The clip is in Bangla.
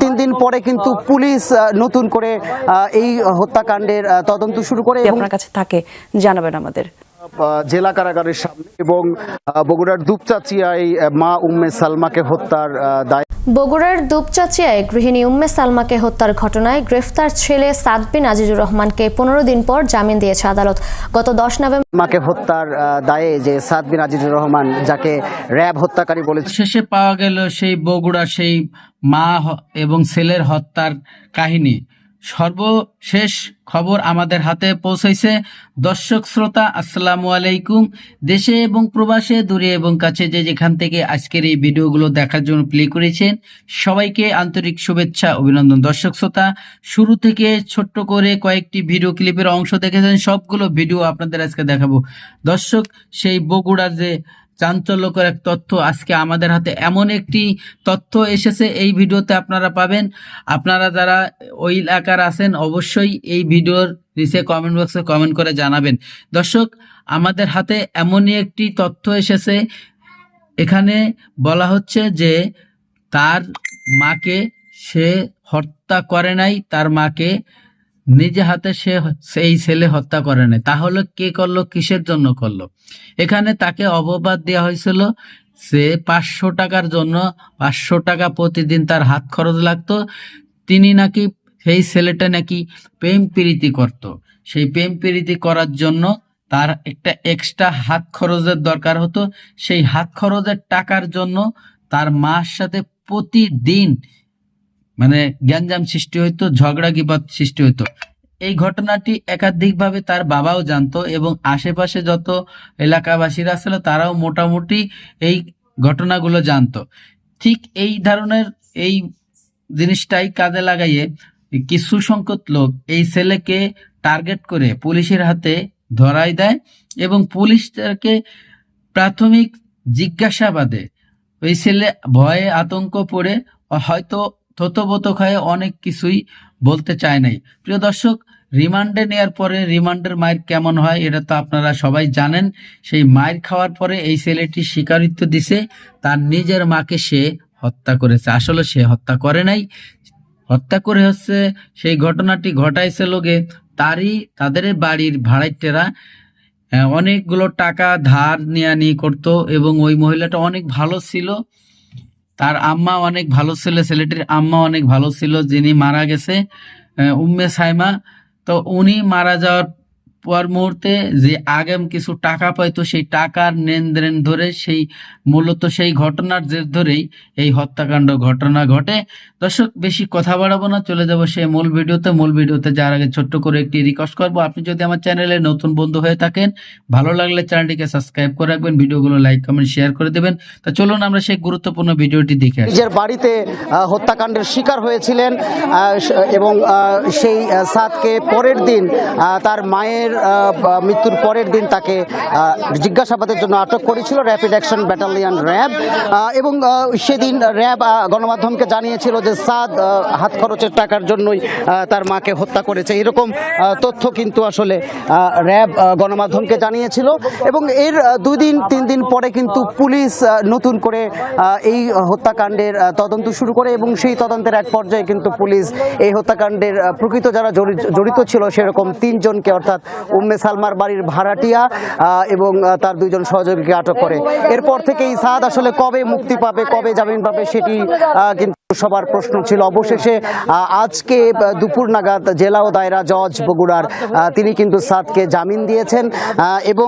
তিন দিন পরে কিন্তু পুলিশ নতুন করে আহ, এই হত্যাকাণ্ডের তদন্ত শুরু করে আপনার কাছে থাকে জানাবেন আমাদের। জেলা কারাগারের সামনে এবং বগুড়ার দুপচাচিয়ায় মা উম্মে সালমাকে হত্যার দায় বগুড়ার দুপচাচিয়ায় গৃহিণী উম্মে সালমাকে হত্যার ঘটনায় গ্রেফতার ছেলে সাদবিন আজিজুর রহমানকে পনেরো দিন পর জামিন দিয়েছে আদালত। গত দশ নভেম্বর মাকে হত্যার আহ, দায়ে যে সাদবিন আজিজুর রহমান যাকে র্যাব হত্যাকারী বলেছে শেষে পাওয়া গেল সেই বগুড়া সেই মা এবং ছেলের হত্যার কাহিনী। সর্বশেষ খবর আমাদের হাতে পৌঁছেছে দর্শক, শ্রোতা, আসসালামু আলাইকুম। দেশে এবং প্রবাসে, দূরে এবং কাছে যে যেখান থেকে আজকের এই ভিডিওগুলো দেখার জন্য প্লে করেছেন, সবাইকে আন্তরিক শুভেচ্ছা, অভিনন্দন। দর্শক, শ্রোতা, শুরু থেকে ছোট্ট করে কয়েকটি ভিডিও ক্লিপের অংশ দেখেছেন, সবগুলো ভিডিও আপনাদের আজকে দেখাবো। দর্শক, সেই বগুড়ার যে চাঞ্চল্যকর এক তথ্য। আজকে আমাদের হাতে এমন একটি তথ্য এসেছে, এই ভিডিওতে আপনারা পাবেন। আপনারা যারা ওই এলাকার আছেন, অবশ্যই এই ভিডিওর নিচে কমেন্ট বক্সে কমেন্ট করে জানাবেন। দর্শক, আমাদের হাতে এমনই একটি তথ্য এসেছে। এখানে বলা হচ্ছে যে, তার মাকে সে হত্যা করে নাই, তার মাকে নিজে হাতে সে সেই ছেলে হত্যা করে নাই। তাহলে কে করল? কিসের জন্য করল? এখানে তাকে অববাদ দেওয়া হয়েছিল। সে পাঁচশো টাকার জন্য, পাঁচশো টাকা প্রতিদিন তার হাত খরচ লাগতো। তিনি নাকি সেই ছেলেটা নাকি প্রেম প্রীতি করত। সেই প্রেম প্রীতি করার জন্য তার একটা এক্সট্রা হাত খরচের দরকার হতো। সেই হাত খরচের টাকার জন্য তার মার সাথে প্রতিদিন মানে গ্যাঞ্জাম সৃষ্টি হইতো, ঝগড়া বিবাদ সৃষ্টি হইতো। এই ঘটনাটি একাধিকভাবে তার বাবাও জানতো এবং আশেপাশে যত এলাকাবাসীরা ছিল তারাও মোটামুটি এই ঘটনাগুলো জানতো। ঠিক এই ধরনের এই জিনিসটাই কাজে লাগাইয়ে কিছু সংখ্যক লোক এই ছেলেকে টার্গেট করে পুলিশের হাতে ধরাই দেয় এবং পুলিশ তাকে প্রাথমিক জিজ্ঞাসাবাদে ওই ছেলে ভয়ে আতঙ্ক পড়ে, হয়তো থতবতক হয়ে অনেক কিছুই বলতে চায় নাই। প্রিয় দর্শক, রিমান্ডে নেয়ার পরে রিমান্ডের মায়ের কেমন হয় এটা তো আপনারা সবাই জানেন। সেই মায়ের খাওয়ার পরে এই ছেলেটি স্বীকারিত্ব দিছে, তার নিজের মাকে সে হত্যা করেছে। আসলে সে হত্যা করে নাই। হত্যা করে হচ্ছে সেই ঘটনাটি ঘটাইছে লোকে। তারই তাদের বাড়ির ভাড়াইটেরা অনেকগুলো টাকা ধার নিয়ে নিয়ে করতো এবং ওই মহিলাটা অনেক ভালো ছিল। তার আম্মা অনেক ভালো ছিল, ছেলেটির আম্মা অনেক ভালো ছিল, যিনি মারা গেছে উম্মে সাইমা। তো উনি মারা যাওয়ার পর মুহূর্তে যে আগাম কিছু টাকা পাইতো, সেই টাকার লেনদেন ধরে সেই মূলত সেই ঘটনার জের ধরেই এই হত্যাকাণ্ড ঘটনা ঘটে। দর্শক, বেশি কথা বাড়াবো না, চলে যাব সেই মূল ভিডিওতে। মূল ভিডিওতে যাওয়ার আগে ছোট্ট করে একটি রিকোয়েস্ট করব, আপনি যদি আমার চ্যানেলে নতুন বন্ধু হয়ে থাকেন, ভালো লাগলে চ্যানেলটিকে সাবস্ক্রাইব করে রাখবেন, ভিডিওগুলো লাইক কমেন্ট শেয়ার করে দেবেন। তা চলুন আমরা সেই গুরুত্বপূর্ণ ভিডিওটি দেখে নিজের বাড়িতে হত্যাকাণ্ডের শিকার হয়েছিলেন এবং সেই সাদকে পরের দিন তার মায়ের মৃত্যুর পরের দিন তাকে জিজ্ঞাসাবাদের জন্য আটক করেছিল র্যাপিড অ্যাকশন ব্যাটালিয়ন র্যাব। এবং সেদিন র্যাব গণমাধ্যমকে জানিয়েছিল যে সাদ হাত খরচের টাকার জন্যই তার মাকে হত্যা করেছে। এরকম তথ্য কিন্তু আসলে র্যাব গণমাধ্যমকে জানিয়েছিল। এবং এর দুই দিন, তিন দিন পরে কিন্তু পুলিশ নতুন করে এই হত্যাকাণ্ডের তদন্ত শুরু করে এবং সেই তদন্তের এক পর্যায়ে কিন্তু পুলিশ এই হত্যাকাণ্ডের প্রকৃত যারা জড়িত ছিল সেরকম তিনজনকে অর্থাৎ উম্মে সালমার বাড়ির ভাড়াটিয়া এবং তার দুইজন সহযোগীকে আটক করে। এরপর থেকেই সাদ আসলে কবে মুক্তি পাবে, কবে জামিন পাবে সেটি কিন্তু সবার প্রশ্ন ছিল। অবশেষে আজকে দুপুর নাগাদ জেলা ও দায়রা জজ বগুড়ার তিনি কিন্তু সাদকে জামিন দিয়েছেন এবং